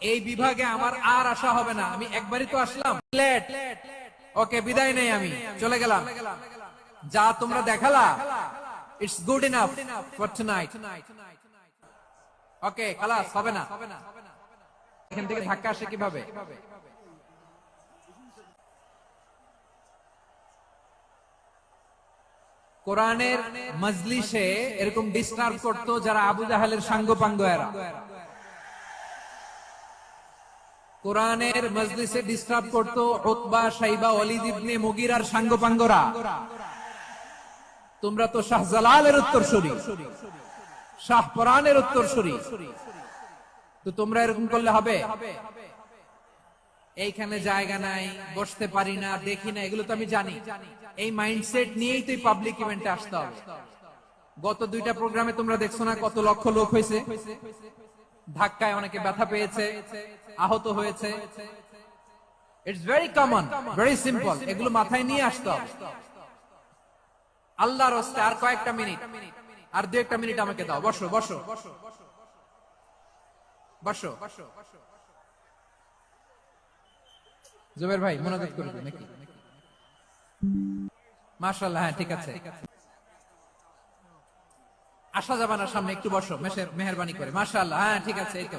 এই বিভাগে আমার আর আসা হবে না। আমি একবারই তো আসলাম। ওকে বিদায় নেই আমি। চলে গেলাম। যা তোমরা দেখালা it's good enough for tonight okay খালাস, হবে না। এখান থেকে ধাক্কা আসে কীভাবে? কোরআনের মজলিসে এরকম ডিস্টার্ব করতো যারা আবু জাহালের সাঙ্গ পাঙ্গ এরা। কোরআনের মজলিসে ডিস্টার্ব করতো উতবা সাইবা অলিদ ইবনে মুগিরার সাঙ্গ পাঙ্গরা তোমরা তো শাহজালালের উত্তরসূরি। শাহ পরানের উত্তরসূরি। তো তোমরা এরকম করলে হবে? এইখানে জায়গা নাই, বসতে পারি না, দেখি না, এগুলো তো আমি জানি। এই মাইন্ডসেট নিয়েই তুই পাবলিক ইভেন্টে আসতে হবে। গত দুইটা প্রোগ্রামে তোমরা দেখছ না কত লক্ষ লোক হয়েছে? ধাক্কায় অনেকে ব্যথা পেয়েছে। আহত হয়েছে। It's very common very simple এগুলো মাথায় নিয়ে আসতে আল্লাহর হস্তে আর কয়েকটা মিনিট। আর দু একটা মিনিট আমাকে দাও। বসো বসো। বসো। জুবের ভাই মনোযোগ করে দিন নাকি? মাশাআল্লাহ হ্যাঁ ঠিক আছে। আশা যাবে সামনে, একটু বসো। মেহরবানি করে। মাশাআল্লাহ হ্যাঁ ঠিক আছে, এই তো।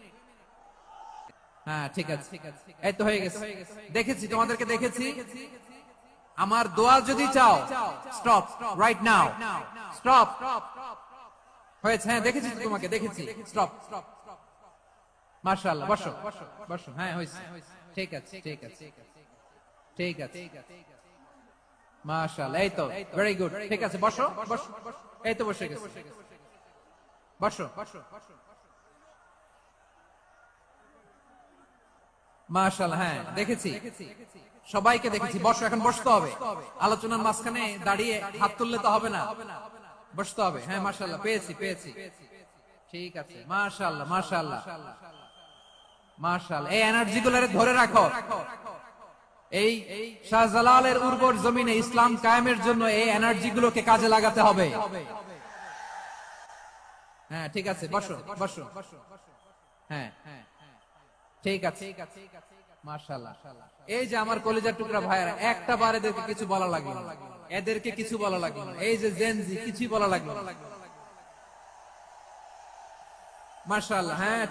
হ্যাঁ ঠিক আছে। এই তো হয়ে গেছে। দেখেছি তোমাদেরকে দেখেছি আমার দোয়া যদি চাও স্টপ রাইট নাও স্টপ হয়েছে হ্যাঁ দেখেছি তোমাকে দেখেছি স্টপ মার্শাল্লাহ বসো বসো হ্যাঁ হয়েছে। ঠিক আছে ঠিক আছে ঠিক আছে। মার্শাল্লাহ এই তো ভেরি গুড ঠিক আছে বসো বসো এই তো বসে গেছে। বসো। মার্শাল হ্যাঁ দেখেছি। সবাইকে দেখেছি। বসো, এখন বসতে হবে। আলোচনার মাঝখানে দাঁড়িয়ে হাত তুললে তো হবে না। বসতে হবে। হ্যাঁ মার্শাল্লাহ পেয়েছি পেয়েছি। ঠিক আছে। মার্শাল্লাহ মার্শাল্লাহ মার্শাল এই এনার্জি গুলারে ধরে রাখো। এই শাহজালালের উর্বর জমিনে ইসলাম কায়েমের জন্য এই এনার্জি গুলোকে কাজে লাগাতে হবে। হ্যাঁ ঠিক আছে, বসো বসো। হ্যাঁ হ্যাঁ। ঠিক আছে। এই যে আমার কলেজার টুকরা ভাইয়েরা, একটা বার এদেরকে কিছু বলা লাগল না। এদেরকে কিছু বলা লাগল না। এই যে জেনজি কিছুই বলা লাগল না। হ্যাঁ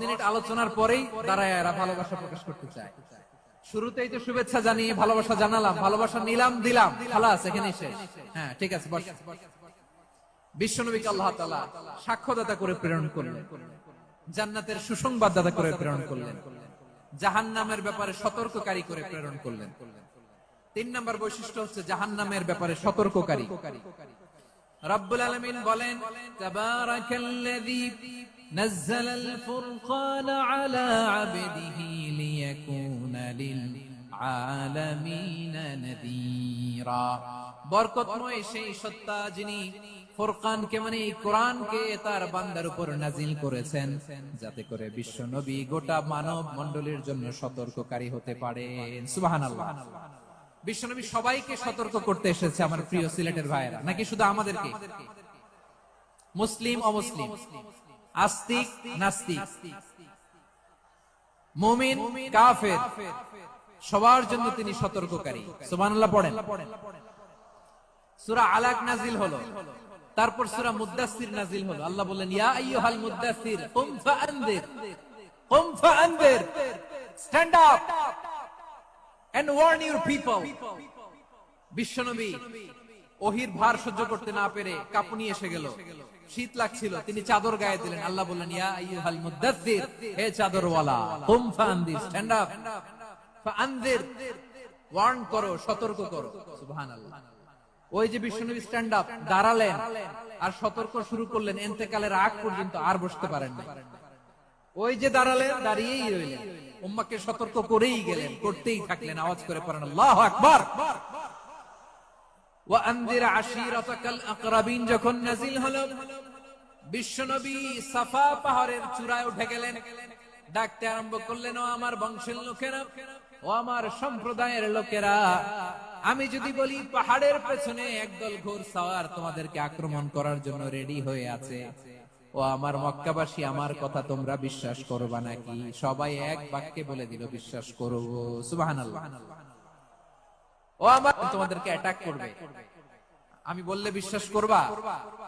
মিনিট আলোচনার পরেই এরা ভালোবাসা প্রকাশ করতে চায়। শুরুতেই তো শুভেচ্ছা জানিয়ে, ভালোবাসা জানালাম, ভালোবাসা নিলাম, দিলাম। খালাস, এখানেই শেষ। হ্যাঁ ঠিক আছে, বস। বিশ্বনবীকে আল্লাহ তাআলা সাক্ষ্যদাতা করে প্রেরণ করলেন। জান্নাতের সুসংবাদদাতা করে প্রেরণ করলেন। জাহান্নামের ব্যাপারে সতর্ককারী করে প্রেরণ করলেন। তিন নম্বর বৈশিষ্ট্য হচ্ছে জাহান্নামের ব্যাপারে সতর্ককারী। রব্বুল আলামিন বলেন, তাবারাকাল্লাযী আল ফুরকান আলা আবদিহি লিয়াকুনা লিল বরকতময় সেই সত্তা যিনি ফুরকানকে মানে কোরআনকে তার বান্দার উপর নাজিল করেছেন, যাতে করে বিশ্ব নবী গোটা মানব মণ্ডলীর জন্য সতর্ককারী হতে বিশ্বনবী সবাইকে সতর্ক করতে এসেছে আমার প্রিয় সিলেটের ভাইয়েরা। নাকি শুধু আমাদেরকে? মুসলিম, অমুসলিম? আস্তিক, নাস্তিক? মুমিন, কাফের? সবার জন্য তিনি সতর্ককারী। সুবহানাল্লাহ পড়েন। সূরা আলাক নাজিল হলো। তারপর সূরা মুদ্দাসসির নাজিল হলো। আল্লাহ বললেন, ইয়া আইয়ুহাল মুদ্দাসসির কুম ফাআনদির কুম ফাআনদির stand up and warn your people. বিশ্বনবী ওহির ভার সহ্য করতে না পেরে কাঁপুনি এসে গেল। শীত লাগছিল, তিনি চাদর গায়ে দিলেন। আল্লাহ বললেন, ইয়া আইয়ুহাল হে চাদরওয়ালা, কুম ফাআনদির স্ট্যান্ড আপ ফাআনদির ওয়ার্ন করো, সতর্ক করো। সুবহানাল্লাহ। ওই যে বিশ্বনবী স্ট্যান্ড আপ দাঁড়ালেন আর সতর্ক শুরু করলেন। এন্তেকালের আগ পর্যন্ত আর বসতে পারেন না ওই যে দাঁড়ালেন, দাঁড়িয়েই রইলেন। উম্মাকে সতর্ক করেই গেলেন, করতেই থাকলেন। আওয়াজ করে পড়েন, আল্লাহ আকবার! যখন নাজিল হলো বিশ্বনবী সাফা পাহাড়ের চূড়ায় উঠে গেলেন। ডাকতে আরম্ভ করলেন, ও আমার বংশের লোকেরা, ও আমার সম্প্রদায়ের লোকেরা আমি যদি বলি পাহাড়ের পেছনে একদল ঘোর সাওয়ার তোমাদেরকে আক্রমণ করার জন্য রেডি হয়ে আছে, ও আমার মক্কাবাসী, আমার কথা তোমরা বিশ্বাস করবা নাকি? সবাই এক বাক্যে বলে দিল, বিশ্বাস করো সুবহানাল্লাহ। ও আমার তোমাদেরকে অ্যাটাক করবে। আমি বললে বিশ্বাস করবা?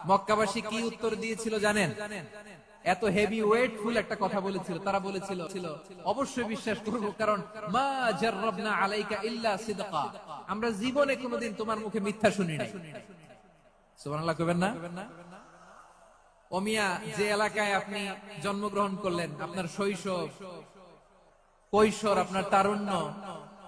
মক্কাবাসী কি উত্তর দিয়েছিল জানেন? এত হেভি ওয়েটফুল একটা কথা বলেছিল, তারা বলেছিল ছিল অবশ্যই বিশ্বাস করব, কারণ মা জাররাবনা আলাইকা ইল্লা সিদকা। আমরা জীবনে কোনোদিন তোমার মুখে মিথ্যা শুনি নাই। সুবহানাল্লাহ কইবেন না? ওমিয়া যে এলাকায় আপনি জন্মগ্রহণ করলেন, আপনার শৈশব, কৈশোর, আপনার তারুণ্য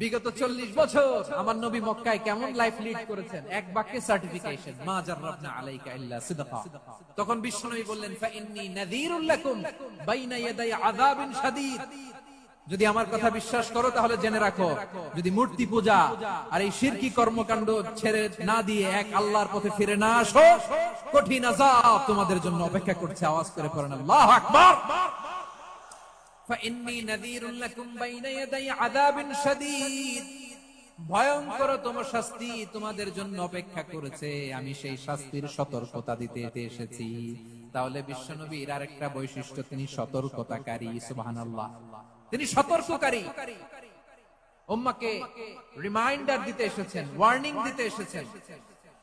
বিগত চল্লিশ বছর আমার নবী মক্কায় কেমন লাইফ লিড করেছেন? এক বাক্যে সার্টিফিকেশন মা জাররাবনা আলাইকা ইল্লা সিদকা। তখন বিশ্বনবী বললেন ফা ইন্নী নাযীরুল লাকুম বাইনা ইয়াদাই আযাবিন শাদীদ। যদি আমার কথা বিশ্বাস করো, তাহলে জেনে রাখো, যদি মূর্তি পূজা আর এই শিরকি কর্মকাণ্ড ছেড়ে না দিয়ে এক আল্লাহর পথে ফিরে না আসো, কঠিন আযাব তোমাদের জন্য অপেক্ষা করছে। আওয়াজ করে পড়েন, আল্লাহু আকবার! فإني نذير لكم بين يدي عذاب شديد ভয়ঙ্কর তোমার শাস্তি তোমাদের জন্য অপেক্ষা করেছে আমি সেই শাস্তির সতর্কতা দিতে এসেছি তাহলে বিশ্বনবীর আরেকটা বৈশিষ্ট্য তিনি সতর্কতাকারী সুবহানাল্লাহ তিনি সতর্ককারী উম্মাকে রিমাইন্ডার দিতে এসেছেন ওয়ার্নিং দিতে এসেছেন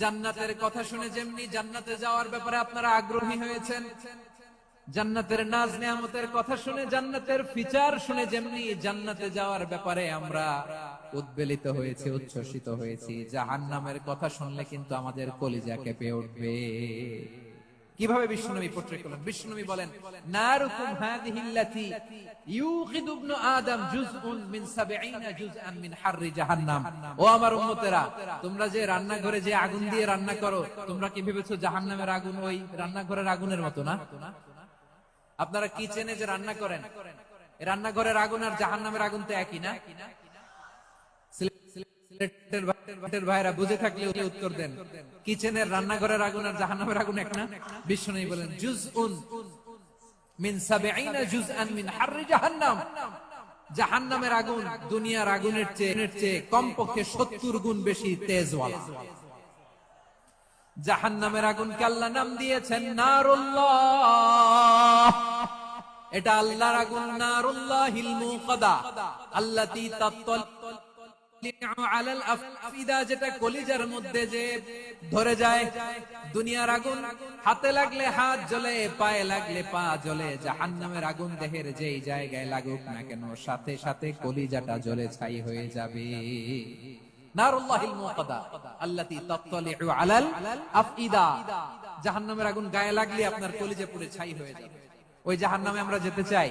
জান্নাতের কথা শুনে যেমনি জান্নাতে যাওয়ার ব্যাপারে আপনারা আগ্রহী হয়েছেন, জান্নাতের নাজ নেয়ামতের কথা শুনে, জান্নাতের ফিচার শুনে যেমনি জান্নাতে যাওয়ার ব্যাপারে আমরা উদ্বেলিত হয়েছি, উচ্ছ্বসিত হয়েছি। জাহান্নামের কথা শুনলে কিন্তু আমাদের কলিজা কেঁপে উঠবে। কীভাবে বিষ্ণুনবী পোট্রে করলেন? বিষ্ণুনবী বলেন, নারুকুম হাযিহিল্লাতী ইউকিদু ইবনু আদম জুজউন মিন 70 জুজআন মিন হাররি জাহান্নাম। ও আমার উম্মতেরা, তোমরা যে রান্নাঘরে যে আগুন দিয়ে রান্না করো, তোমরা কি ভেবেছো জাহান্নামের আগুন ওই রান্নাঘরের আগুনের মতো না? আপনারা কিচেনে যে রান্না করেন? রান্নাঘরের আগুন আর জাহান্নামের আগুন তো একই না? জাহান্নামের আগুন দুনিয়ার আগুনের চেয়ে কমপক্ষে 70 গুণ বেশি তেজওয়ালা। জাহান্নামের আগুনকে আল্লাহ নাম দিয়েছেন নারুল্লাহ। এটা আল্লাহর আগুন, নারুল্লাহিল মুকাদা আল্লাতী তাত্তাল জাহান্নামের আগুন গায়ে লাগলে আপনার কলিজা পুড়ে ছাই হয়ে যাবে। ওই জাহান নামে আমরা যেতে চাই।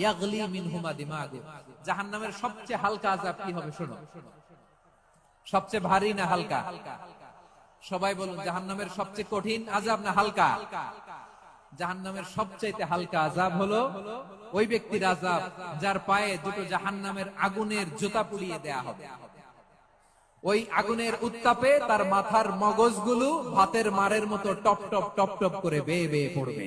ইয়াগলি মিনহুমা দিমাগু জাহান্নামের সবচেয়ে হালকা আযাব কি হবে সবচেয়ে ভারী না হালকা? সবাই বলুন, জাহান্নামের সবচেয়ে কঠিন আজাব না হালকা? জাহান্নামের সবচাইতে হালকা হলো ওই ব্যক্তির যার পায়ে দুটো জাহান্নামের আগুনের জুতা পুড়িয়ে দেয়া হবে। ওই আগুনের উত্তাপে তার মাথার মগজগুলো ভাতের মারের মতো টপ টপ টপ টপ করে বেয়ে বেয়ে পড়বে।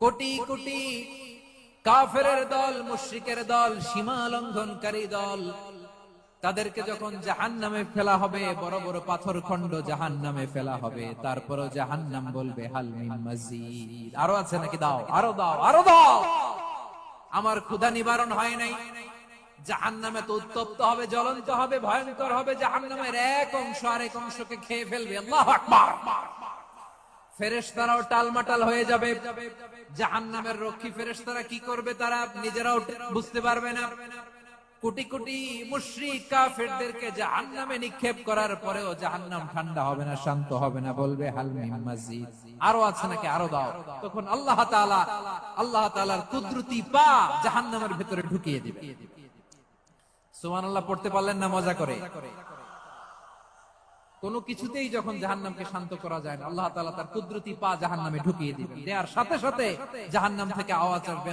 কোটি কোটি কাফের দল, মুশরিকের দল সীমা লঙ্ঘনকারী দল, তাদেরকে যখন জাহান নামে ফেলা হবে, বড় বড় পাথর খন্ড জাহান নামে ফেলা হবে, তারপরও জাহান নাম বলবে আরও আছে নাকি? দাও, আরও দাও আরও দাও! আমার ক্ষুধা নিবারণ হয় নাই। জাহান নামে তো উত্তপ্ত হবে, জ্বলন্ত হবে, ভয়ঙ্কর হবে জাহান নামের এক অংশ আর এক অংশকে খেয়ে ফেলবে। আল্লাহ আকবার! ফেরেশতারাও টালমাটাল হয়ে যাবে। জাহান নামের রক্ষী ফেরেশতারা কি করবে তারা নিজেরাও বুঝতে পারবে না। কোটি কোটি মুশরিক কাফেরদেরকে জাহান্নামে নিক্ষেপ করার পরেও জাহান্নাম ঠান্ডা হবে না, শান্ত হবে না, বলবে হালমিম মসজিদ আরও আছে নাকি? আরও দাও। তখন আল্লাহ আল্লাহ তাআলার কুদরতি পা জাহান্নামের ভিতরে ঢুকিয়ে দিবে। সুবহানাল্লাহ, পড়তে পারলেন না? মজা করে। কোন কিছুতেই যখন জাহান্নামকে শান্ত করা যায় না, আল্লাহ তাআলা তার কুদরতি পা জাহান্নামে ঢুকিয়ে দিবেন। দেওয়ার সাথে সাথে জাহান্নাম থেকে আওয়াজ আসবে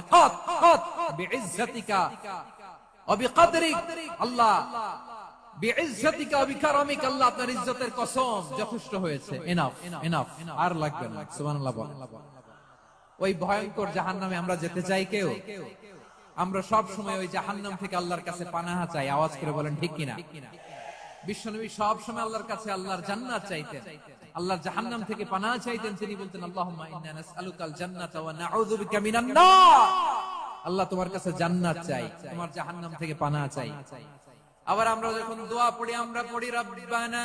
আল্লাহ আমরা যেতে চাই কেউ? আমরা সব সময় ওই জাহান্নাম থেকে আল্লাহর কাছে পানাহা চাই, আওয়াজ করে বলেন, ঠিক কিনা? বিশ্বনবী সব সময় আল্লাহর কাছে আল্লাহর জান্নাত চাইতেন। আল্লাহর জাহান্নাম থেকে পানা চাইতেন, তিনি বলতেন, আল্লাহুম্মা ইন্না নাসআলুকাল জান্নাতা ওয়া নাউযু বিকা মিনান নার। আল্লাহ তোমার কাছে জান্নাত চাই, তোমার জাহান্নাম থেকে পানা চাই। আবার আমরা যখন দোয়া পড়ি, আমরা পড়ি, রব্বানা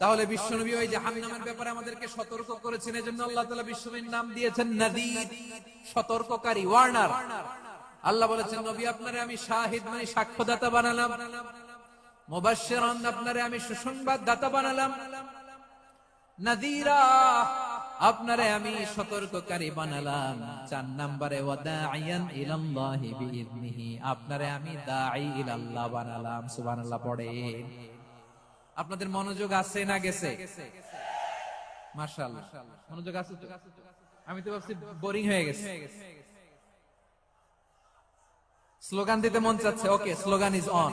তাহলে বিশ্বনবী ওই জাহান্নামের ব্যাপারে আমাদেরকে সতর্ক করেছেন, এজন্য আল্লাহ তাআলা বিশ্বনবীর নাম দিয়েছেন নাদির সতর্ককারী, ওয়ার্নার। আল্লাহ বলেছেন, নবী, আপনারে আমি শাহিদ মানে সাক্ষ্যদাতা বানালাম। মুবাশশিরান, আপনারে আমি সুসংবাদ দাতা বানালাম। নাদিরা, আপনারে আমি সতর্ককারী বানালাম। চার নম্বরে আপনারে আমি দাঈ ইলাল্লাহ বানালাম। সুবহানাল্লাহ, পড়েন। আপনাদের মনোযোগ আছে না গেছে? মার্শাল্লাহ মনোযোগ আছে আমি তো ভাবছি বোরিং হয়ে গেছে। স্লোগান দিতে মন চাচ্ছে। ওকে, স্লোগান ইজ অন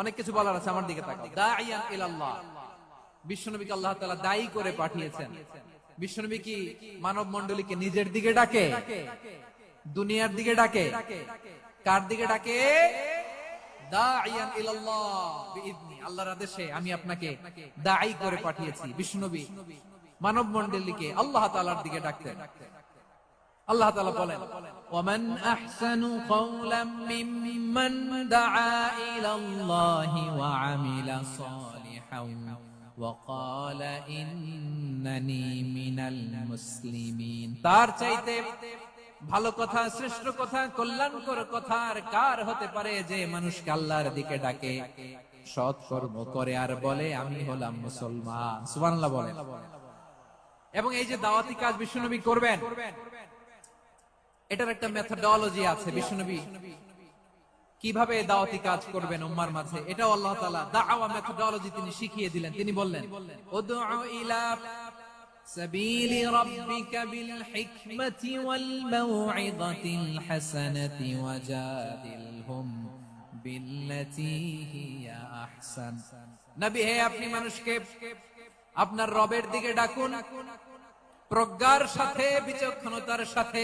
অনেক কিছু বলার আছে, আমার দিকে বিশ্বনবীকে আল্লাহ তাআলা দায়ী করে পাঠিয়েছেন। বিশ্বনবী কি মানব মণ্ডলীকে নিজের দিকে ডাকে? দুনিয়ার দিকে ডাকে? কার দিকে ডাকে? আল্লাহর আদেশে আমি আপনাকে দায়ী করে পাঠিয়েছি। বিশ্বনবী মানব মণ্ডলীকে আল্লাহ আল্লাহ তাআলা বলেন ওমান আহসানু কওলাম মিম্মান দাআ ইলাল্লাহি ওয়া আমিলা সালিহান وقال إنني من المسلمين তার চাইতে ভালো কথা শ্রেষ্ঠ কথা কল্যাণকর কথা আর কার হতে পারে যে মানুষকে আল্লাহর দিকে ডাকে সৎ কর্ম করে আর বলে আমি হলাম মুসলমান সুবহানাল্লাহ বলেন এবং এই যে দাওয়াতি কাজ বিশ্বনবী করবেন এটার একটা মেথডোলজি আছে বিশ্বনবী কিভাবে দাওয়াতি কাজ করবেন উম্মার মাঝে এটাও আল্লাহ তাআলা দাওয়া মেথডোলজি তিনি শিখিয়ে দিলেন তিনি বললেন উদউ ইলা سبيل ربك بالحكمة والموعظة الحسنة وجادلهم بالتي هي أحسن নবী হে আপনি মানুষকে আপনার রবের দিকে ডাকুন প্রজ্ঞার সাথে বিচক্ষণতার সাথে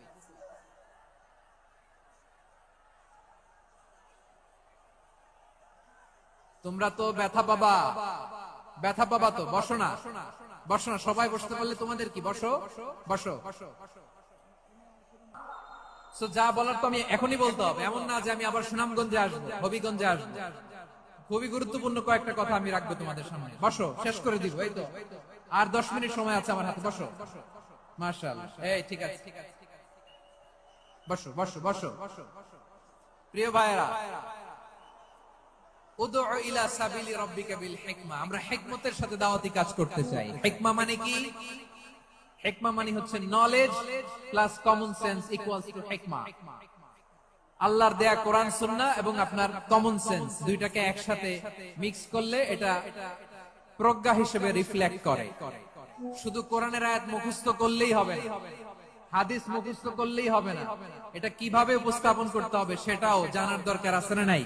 তোমরা তো ব্যথা পাবা ব্যথা পাবা তো, বসো না। বসো না, সবাই বসতে পারলে তোমাদের কি? বসো বসো। যা বলার তো আমি এখনই বলতে হবে। এমন না যে আমি আবার সুনামগঞ্জে আসব, হবিগঞ্জে আসব। খুবই গুরুত্বপূর্ণ কয়েকটা কথা আমি রাখব তোমাদের সামনে। বসো, শেষ করে দিব, এই তো। আর দশ মিনিট সময় আছে আমার হাতে, বসো। মার্শাল এই ঠিক আছে। বসো বসো বসো। প্রিয় ভাইয়েরা মানে মানে আল্লাহর দেয়া কোরআন এবং আপনার কমন সেন্স দুইটাকে একসাথে মিক্স করলে এটা প্রজ্ঞা হিসেবে রিফ্লেক্ট করে। শুধু কোরআনের আয়াত মুখস্থ করলেই হবে হাদিস মুখস্থ করলেই হবে না। এটা কীভাবে উপস্থাপন করতে হবে সেটাও জানার দরকার আছে না নাই?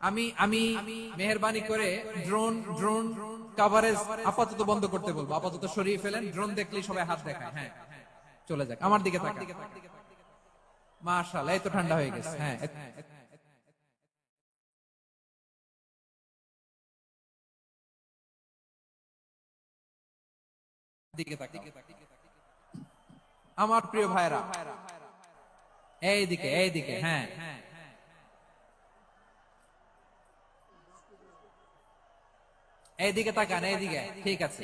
আমি আমি মেহরবানি করে ড্রোন ড্রোন কাভারেজ আপাতত বন্ধ করতে বলব। আপাতত সরিয়ে ফেলেন ড্রোন দেখলেই সবাই হাত দেখায়। হ্যাঁ চলে যাক, আমার দিকে তাকান। মাশাআল্লাহ, এই তো ঠান্ডা হয়ে গেছে। হ্যাঁ আমার প্রিয় ভাইরা এই দিকে এই দিকে হ্যাঁ। এইদিকে তাকান এইদিকে ঠিক আছে।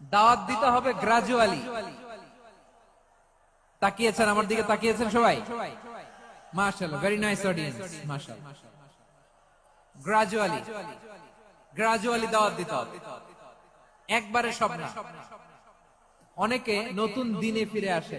দাওয়াত দিতে হবে গ্রাজুয়ালি তাকিয়েছেন আমার দিকে তাকিয়েছেন সবাই? মাশাআল্লাহ ভেরি নাইস অডিয়েন্স মাশাআল্লাহ। গ্রাজুয়ালি গ্রাজুয়ালি দাওয়াত দিতে হবে। একবারে সব না অনেকে নতুন দিনে ফিরে আসে।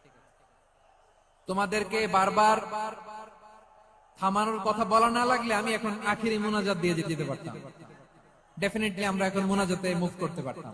তোমাদেরকে বারবার থামানোর কথা বলা না লাগলে আমি এখন আখিরি মোনাজাত দিয়ে যেতে পারতাম। ডেফিনেটলি আমরা এখন মোনাজাতে মুভ করতে পারতাম।